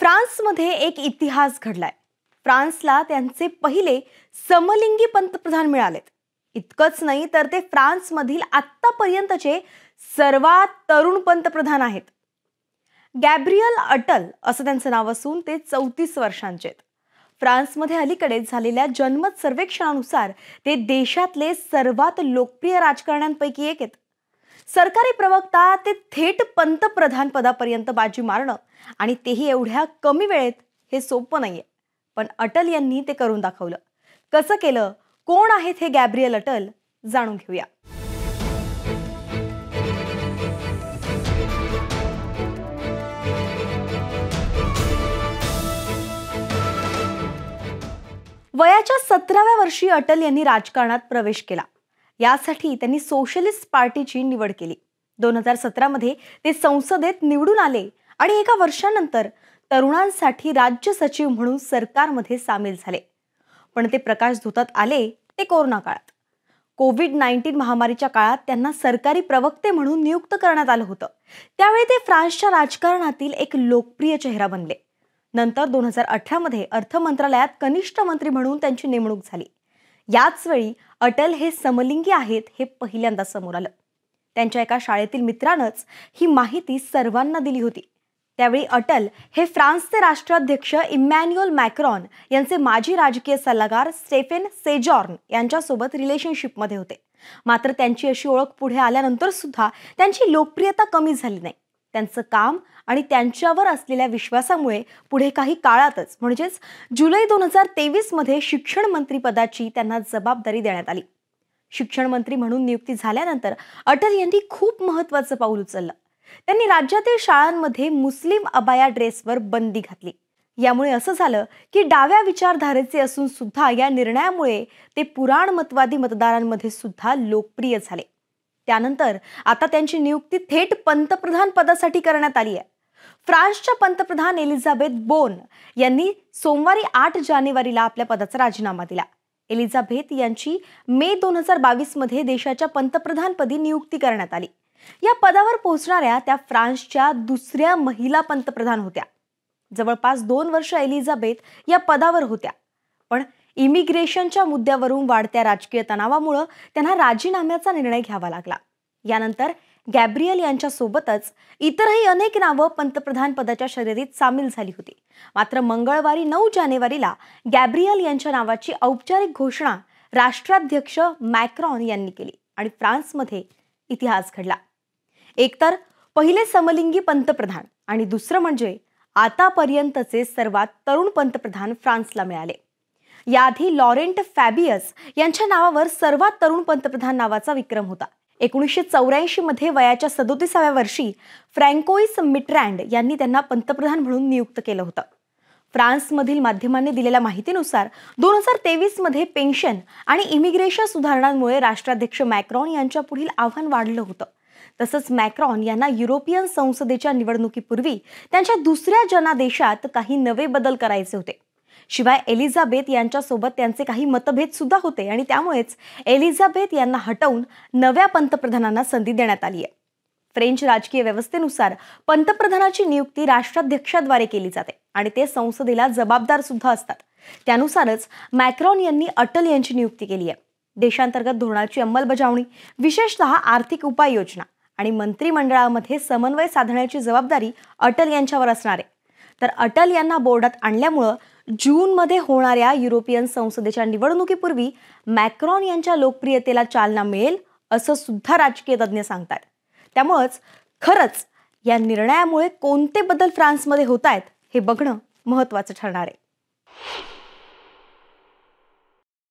फ्रान्समध्ये एक इतिहास घडलाय. फ्रान्सला त्यांचे पहिले समलिंगी पंतप्रधान मिळालेत. इतकंच नाही तर ते फ्रान्समधील आत्तापर्यंतचे सर्वात तरुण पंतप्रधान आहेत. गॅब्रियल अटल असं त्यांचं नाव असून ते चौतीस वर्षांचे आहेत. फ्रान्समध्ये अलीकडेच झालेल्या जनमत सर्वेक्षणानुसार ते देशातले सर्वात लोकप्रिय राजकारण्यांपैकी एक आहेत. सरकारी प्रवक्ता ते थेट पंतप्रधान पदापर्यंत बाजी मारणं आणि तेही एवढ्या कमी वेळेत हे सोपं नाहीये. पण अटल यांनी ते करून दाखवलं. कसं केलं? कोण आहेत हे गॅब्रियल अटल? जाणून घेऊया. वयाच्या सतराव्या वर्षी अटल यांनी राजकारणात प्रवेश केला. यासाठी त्यांनी सोशलिस्ट पार्टीची निवड केली. दोन हजार सतरामध्ये ते संसदेत निवडून आले आणि एका वर्षानंतर तरुणांसाठी राज्य सचिव म्हणून सरकारमध्ये सामील झाले. पण ते प्रकाश धुतात आले ते कोरोना काळात. कोविड नाईन्टीन महामारीच्या काळात त्यांना सरकारी प्रवक्ते म्हणून नियुक्त करण्यात आलं होतं. त्यावेळी ते फ्रान्सच्या राजकारणातील एक लोकप्रिय चेहरा बनले. नंतर दोन हजार अठरामध्ये अर्थ मंत्रालयात कनिष्ठ मंत्री म्हणून त्यांची नेमणूक झाली. याच वेळी अटल हे समलिंगी आहेत हे पहिल्यांदा समोर आलं. त्यांच्या एका शाळेतील मित्रानंच ही माहिती सर्वांना दिली होती. त्यावेळी अटल हे फ्रान्सचे राष्ट्राध्यक्ष इमॅन्युअल मॅक्रॉन यांचे माजी राजकीय सल्लागार स्टेफेन सेजॉर्न यांच्यासोबत रिलेशनशिपमध्ये होते. मात्र त्यांची अशी ओळख पुढे आल्यानंतर सुद्धा त्यांची लोकप्रियता कमी झाली नाही. त्यांचं काम आणि त्यांच्यावर असलेल्या विश्वासामुळे पुढे काही काळातच म्हणजेच जुलै दोन हजार तेवीसमध्ये शिक्षण मंत्री पदाची त्यांना जबाबदारी देण्यात आली. शिक्षण मंत्री म्हणून नियुक्ती झाल्यानंतर अटल यांनी खूप महत्वाचं पाऊल उचललं. त्यांनी राज्यातील शाळांमध्ये मुस्लिम अबाया ड्रेसवर बंदी घातली. यामुळे असं झालं की डाव्या विचारधारेचे असून सुद्धा या निर्णयामुळे ते पुराणमतवादी मतदारांमध्ये सुद्धा लोकप्रिय झाले. त्यानंतर आता त्यांची नियुक्ती थेट पंतप्रधान पदासाठी करण्यात आली आहे. फ्रान्सच्या पंतप्रधान एलिझाबेथ बोन यांनी सोमवारी आठ जानेवारीला आपल्या पदाचा राजीनामा दिला. एलिझाबेथ यांची मे दोन हजार बावीसमध्ये देशाच्या पंतप्रधानपदी नियुक्ती करण्यात आली. या पदावर पोहोचणाऱ्या त्या फ्रान्सच्या दुसऱ्या महिला पंतप्रधान होत्या. जवळपास दोन वर्ष एलिझाबेथ या पदावर होत्या. पण इमिग्रेशनच्या मुद्द्यावरून वाढत्या राजकीय तणावामुळं त्यांना राजीनाम्याचा निर्णय घ्यावा लागला. यानंतर गॅब्रियल यांच्यासोबतच इतरही अनेक नावं पंतप्रधान पदाच्या शर्यतीत सामील झाली होती. मात्र मंगळवारी नऊ जानेवारीला गॅब्रियल यांच्या नावाची औपचारिक घोषणा राष्ट्राध्यक्ष मॅक्रॉन यांनी केली आणि फ्रान्समध्ये इतिहास घडला. एकतर पहिले समलिंगी पंतप्रधान आणि दुसरं म्हणजे आतापर्यंतचे सर्वात तरुण पंतप्रधान फ्रान्सला मिळाले. याआधी लॉरेंट फॅबियस यांच्या नावावर सर्वात तरुण पंतप्रधान नावाचा विक्रम होता. एकोणीसशे चौऱ्याऐंशी मध्ये वयाच्या सदोतीसाव्या वर्षी फ्रँकोईस मिट्रँड यांनी त्यांना पंतप्रधान म्हणून नियुक्त केलं होतं. फ्रान्समधील माध्यमांनी दिलेल्या माहितीनुसार दोन हजार तेवीसमध्ये पेन्शन आणि इमिग्रेशन सुधारणांमुळे राष्ट्राध्यक्ष मॅक्रॉन यांच्या पुढील आव्हान वाढलं होतं. तसंच मॅक्रॉन यांना युरोपियन संसदेच्या निवडणुकीपूर्वी त्यांच्या दुसऱ्या जनादेशात काही नवे बदल करायचे होते. शिवाय एलिझाबेथ यांच्यासोबत त्यांचे काही मतभेद सुद्धा होते आणि त्यामुळेच एलिझाबेथ यांना हटवून नव्या पंतप्रधानांना संधी देण्यात आली आहे. फ्रेंच राजकीय व्यवस्थेनुसार पंतप्रधानाची नियुक्ती राष्ट्राध्यक्षाद्वारे केली जाते आणि ते संसदेला जबाबदार सुद्धा असतात. त्यानुसारच मॅक्रॉन यांनी अटल यांची नियुक्ती केली आहे. देशांतर्गत धोरणाची अंमलबजावणी विशेषतः आर्थिक उपाययोजना आणि मंत्रिमंडळामध्ये समन्वय साधण्याची जबाबदारी अटल यांच्यावर असणार आहे. तर अटल यांना बोर्डात आणल्यामुळं जूनमध्ये होणाऱ्या युरोपियन संसदेच्या निवडणुकीपूर्वी मॅक्रॉन यांच्या लोकप्रियतेला चालना मिळेल असं सुद्धा राजकीय तज्ज्ञ सांगतात त्यामुळंच खरंच या निर्णयामुळे कोणते बदल फ्रान्समध्ये होत आहेत हे बघणं महत्त्वाचं ठरणार आहे.